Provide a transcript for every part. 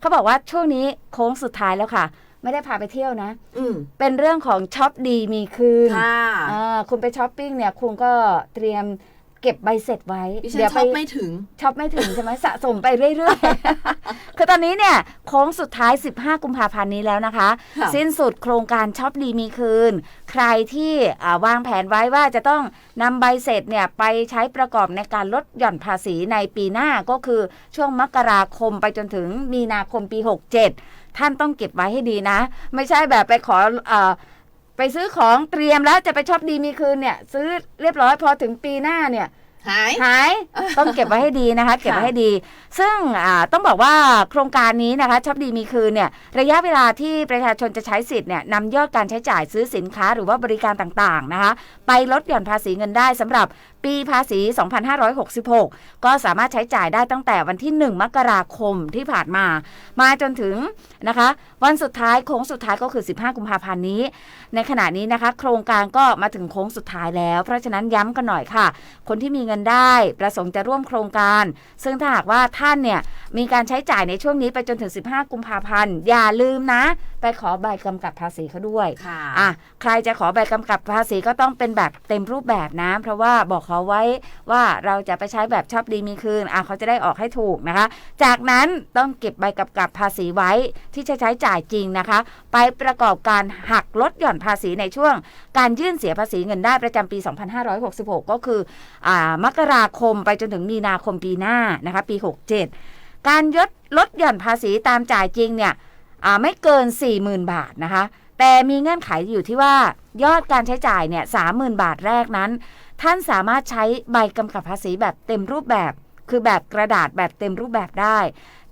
เขาบอกว่าช่วงนี้โค้งสุดท้ายแล้วค่ะ ไม่ได้พาไปเที่ยวนะ อืม เป็นเรื่องของช็อปดีมีคืนค่ะ อ่าคุณไปช้อปปิ้งเนี่ยคุณก็เตรียม เก็บใบเสร็จไว้ดิฉันเดี๋ยวชไปอบไม่ถึงช็อปไม่ถึงใช่ไหมสะสมไปเรื่อยๆ คือตอนนี้เนี่ยโค้งสุดท้าย 15 กุมภาพันธ์นี้แล้วนะคะค่ะสิ้นสุดโครงการช็อปดีมีคืน ใครที่อ่าวางแผนไว้ว่าจะต้องนำใบเสร็จเนี่ยไปใช้ประกอบในการลดหย่อนภาษีในปีหน้าก็คือช่วงมกราคมไปจนถึงมีนาคมปี 67 ท่านต้องเก็บไว้ให้ดีนะ ไม่ใช่แบบไปขอเออ ไปซื้อของเตรียมแล้วจะไปช็อปดีมีคืนเนี่ย ซื้อเรียบร้อยพอถึงปีหน้าเนี่ยหายหายต้องเก็บไว้ให้ดีนะคะ เก็บไว้ให้ดี ซึ่งอ่าต้องบอกว่าโครงการนี้นะคะช็อปดีมีคืนเนี่ยระยะเวลาที่ประชาชนจะใช้สิทธิ์เนี่ยนำยอดการใช้จ่ายซื้อสินค้าหรือว่าบริการต่างๆนะคะ ไปลดหย่อนภาษีเงินได้สำหรับปีภาษี 2566 ก็สามารถใช้จ่ายได้ตั้งแต่วันที่ 1 มกราคมที่ผ่านมา มาจนถึงนะคะ วันสุดท้ายโค้งสุดท้ายก็คือ 15 กุมภาพันธ์นี้ ในขณะนี้นะคะ โครงการก็มาถึงโค้งสุดท้ายแล้ว เพราะฉะนั้นย้ำกันหน่อยค่ะ คนที่มีเงินได้ประสงค์จะร่วมโครงการ ซึ่งถ้าหากว่าท่านเนี่ยมีการใช้จ่ายในช่วงนี้ไปจนถึง 15 กุมภาพันธ์อย่าลืมนะ ไปขอใบกำกับภาษีเขาด้วยค่ะอะใครจะขอใบกำกับภาษีก็ต้องเป็นแบบเต็มรูปแบบนะ เพราะว่าบอกเขาไว้ว่าเราจะไปใช้แบบชอบดีมีคืนอะเขาจะได้ออกให้ถูกนะคะ จากนั้นต้องเก็บใบกำกับภาษีไว้ที่จะใช้จ่ายจริงนะคะ ไปประกอบการหักลดหย่อนภาษีในช่วง การยื่นเสียภาษีเงินได้ประจำปี 2566 ก็คืออ่ามกราคมไปจนถึงมีนาคมปีหน้านะคะปี 67 การยดลดหย่อนภาษีตามจ่ายจริงเนี่ยไม่เกิน 40,000 บาทนะคะ แต่มีเงื่อนไขอยู่ที่ว่ายอดการใช้จ่ายเนี่ย30,000บาทแรกนั้น ท่านสามารถใช้ใบกำกับภาษีแบบเต็มรูปแบบ คือแบบกระดาษแบบเต็มรูปแบบได้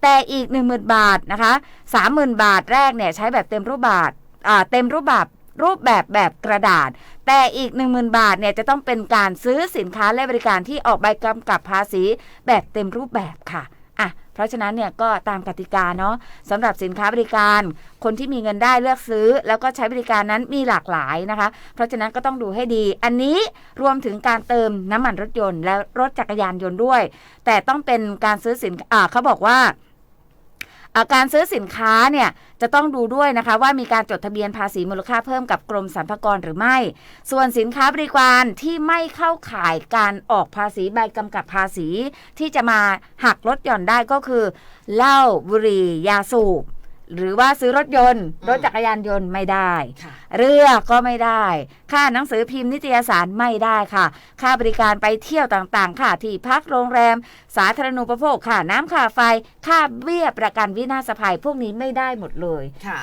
แต่อีก 10,000 บาทนะคะ30,000 บาทแรกเนี่ยใช้แบบเต็มรูปแบบอ่าเต็มรูปแบบรูปแบบแบบกระดาษ แต่อีก 10,000 บาทเนี่ยจะต้องเป็นการซื้อสินค้าและบริการที่ออกใบกำกับภาษีแบบเต็มรูปแบบค่ะ อะเพราะฉะนั้นเนี่ยก็ตามกติกาเนาะสำหรับสินค้าบริการ คนที่มีเงินได้เลือกซื้อ แล้วก็ใช้บริการนั้นมีหลากหลายนะคะ เพราะฉะนั้นก็ต้องดูให้ดี อันนี้รวมถึงการเติมน้ำมันรถยนต์ และรถจักรยานยนต์ด้วย แต่ต้องเป็นการซื้อสินอ่าเขาบอกว่า การซื้อสินค้าเนี่ยจะต้องดูด้วยนะคะ ว่ามีการจดทะเบียนภาษีมูลค่าเพิ่มกับกรมสรรพากรหรือไม่ ส่วนสินค้าบริการที่ไม่เข้าข่ายการออกภาษีใบกำกับภาษี ที่จะมาหักลดหย่อนได้ก็คือเหล้าบุหรี่ยาสูบ หรือว่าซื้อรถยนต์อืมรถจักรยานยนต์ไม่ได้ค่ะเรือก็ไม่ได้ ค่าหนังสือพิมพ์นิตยสารไม่ได้ค่ะ ค่าบริการไปเที่ยวต่างๆ ค่ะที่พักโรงแรม สาธารณูปโภคค่ะ น้ำค่าไฟ ค่าเบี้ยประกันวินาศภัยพวกนี้ไม่ได้หมดเลยค่ะ